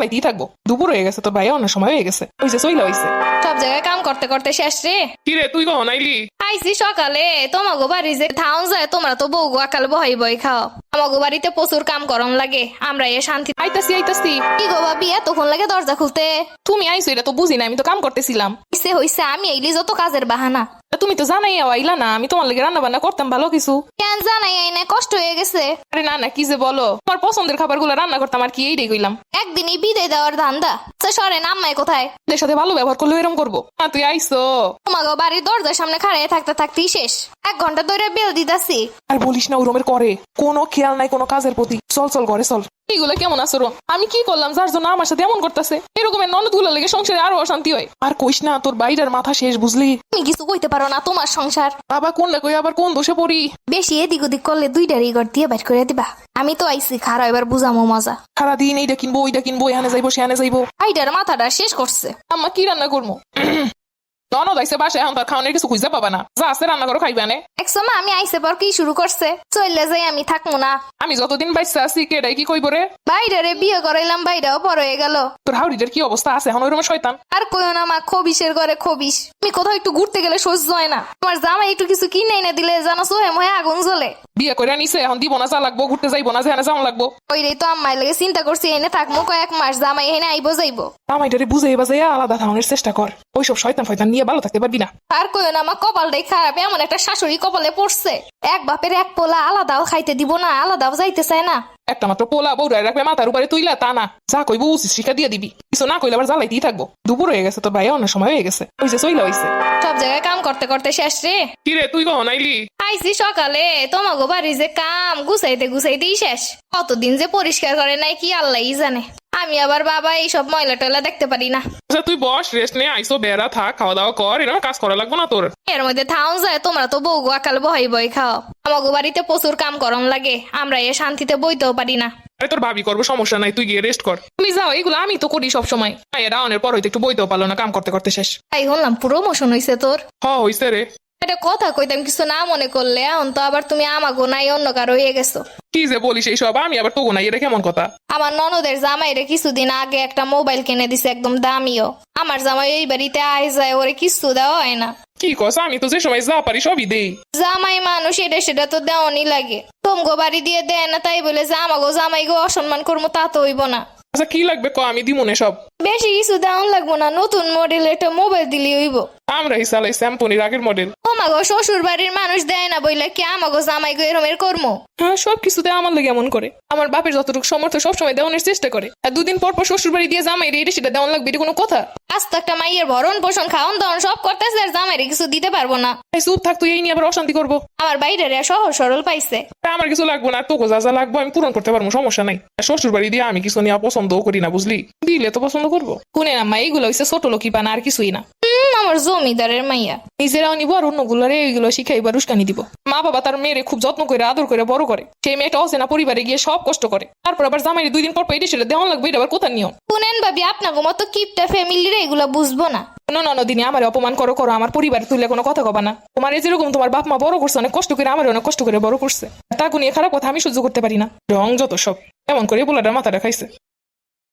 জ্বালাইতেই থাকব। দুপুর হয়ে গেছে তোর ভাই অন্য সময় হয়ে গেছে। ওই যে চইলা হইছে। সব জায়গায় কাম করতে করতে শেষ রে। কিরে তুই কখন আইলি? আইসি সকালে। তোমাগো বাড়ি যে থাউন যায় তোমরা তো বউ আকাল বহাই বই খাও। আমাগো বাড়িতে প্রচুর কাম করম লাগে। আমরা এ শান্তি আইতাছি আইতাছি। কি গো ভাবি এতক্ষণ লাগে দরজা খুলতে? তুমি আইছো এটা তো বুঝি না আমি তো কাম করতেছিলাম। ইসে হইছে আমি এইলি যত কাজের বাহানা। তুমি তো জানাই আইলা না আমি তোমার লাগে রান্না বান্না করতাম ভালো কিছু। কেন জানাই আইনে কষ্ট হয়ে গেছে। আরে না না কি যে বলো। তোমার পছন্দের খাবারগুলো রান্না করতাম আর কি এইটাই কইলাম। একদিনই বিদায় দেওয়ার ধান্দা। সে সরেন কোথায়? সাথে ভালো ব্যবহার করলে এরকম করব। না তুই আইসো। তোমাকে বাড়ির দরজার সামনে খাড়াই থাকতে থাকতেই শেষ। এক ঘণ্টা ধরে বেল দিতাছি। আর বলিস না ওরমের করে। কোনো খেয়াল নাই কোনো কাজের প্রতি। চল চল করে চল। এইগুলো কেমন আচরো আমি কি করলাম? যার জন্য আমার সাথে এমন করতেছে। এরকমের ননদগুলো লেগে সংসারে আরও অশান্তি হয়। আর কইস না তোর বাইরের মাথা শেষ বুঝলি? তুমি কিছু কইতে পারো না তোমার সংসার। বাবা কোন না কই আবার কোন দোষে পড়ি? বেশি এদিক ওদিক করলে দুইটারই ঘর দিয়ে বাইর করে দিবা। আমি তো আইছি খারা এবার বুঝামো মজা। খারা সারাদিন এইটা কিনবো ওইটা কিনবো এখানে যাইবো সেখানে যাইবো। আইটার মাথাটা শেষ করছে। আম্মা কি রান্না করব? ননদ আইসে বাসায় এখন তার খাওয়ানোর কিছু খুঁজতে পাবা না। যা আছে রান্না করো খাইবে না। এক সময় আমি আইসে পর কি শুরু করছে? চললে যাই আমি থাকব না। আমি যতদিন বাইসা আছি কেডাই কি কইব রে? বাইরে বিয়ে করাইলাম বাইরেও পর হয়ে গেল। তোর হাউরিটার কি অবস্থা আছে? এখন ওইরকম শয়তান। আর কইও না মা খবিসের ঘরে খবিস তুমি কোথাও একটু ঘুরতে গেলে সহ্য হয় না। তোমার জামাই একটু কিছু কিনে এনে দিলে জানো সোহে মহে আগুন জ্বলে। বিয়ে করে নিছে এখন দিব না যা লাগবো ঘুরতে যাইবো না যেখানে যাওয়া লাগবো। ওইটাই তো আম্মাই লাগে চিন্তা করছি এনে থাকব কয়েক মাস জামাই এনে আইবো যাইবো। আমাইটারে বুঝাই বাজাইয়া আলাদা থাকানোর চেষ্টা কর। ওইসব শয়তান ফয়তান নিয়ে ভালো থাকতে পারবি না। আর কইও না আমার কপালটাই খারাপ এমন একটা শাশুড়ি কপালে পড়ছে। এক বাপের এক পোলা আলাদাও খাইতে দিব না আলাদাও যাইতে চায় না। একটা মাত্র পোলা বউরাই রাখবে মাথার উপরে তুইলা তা না। যা কইবো উচিত শিক্ষা দিয়ে দিবি। কিছু না কইলে আবার জ্বালাইতেই থাকব। দুপুর হয়ে গেছে তোর ভাই অন্য সময় হয়ে গেছে। ওই যে চইলা হইছে। সব জায়গায় কাম করতে করতে শেষ রে। কি রে তুই কখন আইলি? আইসি সকালে তোমাগো বাড়ি যে কাম গুছাইতে গুছাইতেই শেষ। কতদিন যে পরিষ্কার করে নাই কি আল্লাহই জানে। আমি আবার বাবা এইসব ময়লা টয়লা দেখতে পারি না। আচ্ছা তুই বস রেস্ট নে আইসো বেড়া থাক খাওয়া দাওয়া কর এরকম কাজ করা লাগবে না তোর। এর মধ্যে থাও যায় তোমরা তো বউ আকাল বহাই বই খাও। আমাগো বাড়িতে প্রচুর কাম করম লাগে আমরা এ শান্তিতে বইতেও পারি না। আরে তোর ভাবি করব সমস্যা নাই তুই গিয়ে রেস্ট কর। তুমি যাও এগুলো আমি তো করি সব সময় এরা অনের পর হইতে একটু বইতেও পারল না কাম করতে করতে শেষ। তাই হলাম প্রমোশন হইছে তোর। হ হইছে রে। এটা কথা কইতাম কিছু না মনে করলে এখন তো আবার তুমি আমাগো নাই অন্য কারও হয়ে গেছো। কি যে বলিস এইসব আমি আবার তোগো নাই এটা কেমন কথা? আমার ননদের জামাইরে কিছুদিন আগে একটা মোবাইল কিনে দিছে একদম দামিও। আমার জামাই এই বাড়িতে আয় যায় ওরে কিছু দেওয়া হয় না। কি কস আমি তো যে সময় যা পারি সবই দেই। জামাই মানুষ এটা সেটা তো দেওয়ানি লাগে। তোমগো বাড়ি দিয়ে দেয় না তাই বলে যে আমাগো জামাই গো অসম্মান করব তা তো হইব না। আচ্ছা কি লাগবে ক আমি দিমুনে সব বেশি কিছু দেওয়ান লাগবো না নতুন মডেল একটা মোবাইল দিলি হইব। আমরা হিসালাই স্যাম্পনির আগের মডেল তোমাগো শ্বশুর বাড়ির মানুষ দেয় না বইলে কি আমাগো জামাই গো এরমের কর্ম? হ্যাঁ সব কিছুতে আমার লাগে এমন করে। আমার বাপের যতটুকু সমর্থ সবসময় দেওয়ানোর চেষ্টা করে। আর দুদিন পর পর শ্বশুর বাড়ি দিয়ে জামাই রে সেটা দেওয়ান লাগবে এটা কোনো কথা? আজ তো একটা মাইয়ের ভরণ পোষণ খাওন দাওন সব করতেছে আর জামাইরে কিছু দিতে পারব না। এই চুপ থাক তুই এই নিয়ে আবার অশান্তি করব। আমার বাইরে সহজ সরল পাইছে। তা আমার কিছু লাগবো না তোকে যা যা লাগবে আমি পূরণ করতে পারব সমস্যা নাই। আর শ্বশুর বাড়ি দিয়ে আমি কিছু নিয়ে পছন্দও করি না বুঝলি? দিলে তো পছন্দ করব। শুনে না মা এইগুলো হচ্ছে ছোট লোকি পানা আর কিছুই না। আমার জমিদারের মাইয়া। নিজেরাও নিবো আর অন্যগুলোরে এইগুলো শিখাইবার উস্কানি দিব। মা বাবা তার মেয়েরে খুব যত্ন করে আদর করে বড় করে। সেই মেয়েটা অচেনা পরিবারে গিয়ে সব কষ্ট করে। তারপর আবার জামাইরে দুই দিন পর এটা সেটা দেওয়ান লাগবে এটা আবার কোথার নিয়ম? শুনেন ভাবি আপনাকে মতো কিপটা ফ্যামিলির এগুলো বুঝব না। কোনো ননদিনী আমার অপমান করো করো আমার পরিবার তুলে কোনো কথা কবা না। তোমার এই যেরকম তোমার বাপ মা বড় করছে অনেক কষ্ট করে আমার অনেক কষ্ট করে বড় করছে। তা নিয়ে খারাপ কথা আমি সহ্য করতে পারি না। রং যত সব এমন করে পোলাটার মাথাটা খাইছে।